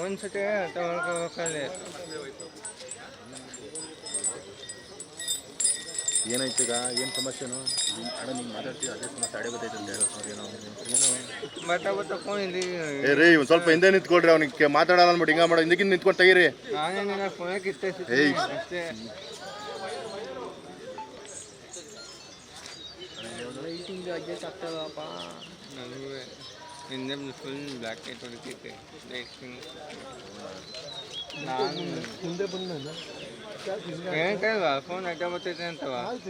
ಒಂದ್ಸತಿ ತಗೊಳ್ಕೋಬೇಕಲ್ಲಿ ಏನಾಯ್ತು ಈಗ? ಏನು ಸಮಸ್ಯೆನು? ಅಣ್ಣ ನೀನು ಮಾತಾಡ್ತೀವಿ ಅದೇ ಸಮಸ್ಯೆ ಅಡೆ ಅಂತ ಹೇಳೋ ಸರ್ ಏನೋ? ಏನು ಫೋನ್ ಇಲ್ಲಿ ಏ ರೀ ಸ್ವಲ್ಪ ಹಿಂದೆ ನಿಂತ್ಕೊಳ್ರಿ ಅವ್ನಿಗೆ ಮಾತಾಡಲ್ಲ ಅಂದ್ಬಿಟ್ಟು ಹಿಂಗ ಮಾಡೋ ಹಿಂದಕ್ಕಿಂದ ನಿಂತ್ಕೊಂಡು ತೆಗೀರಿ. ನಾನೇನಿಲ್ಲ ಏಯ್. एडिटिंग जो आज चाहते हो आप Indian film black and white थी एक्टिंग नान कुंदे बंद है ना क्या चीज़ बात फ़ोन आइटम होते थे तो आज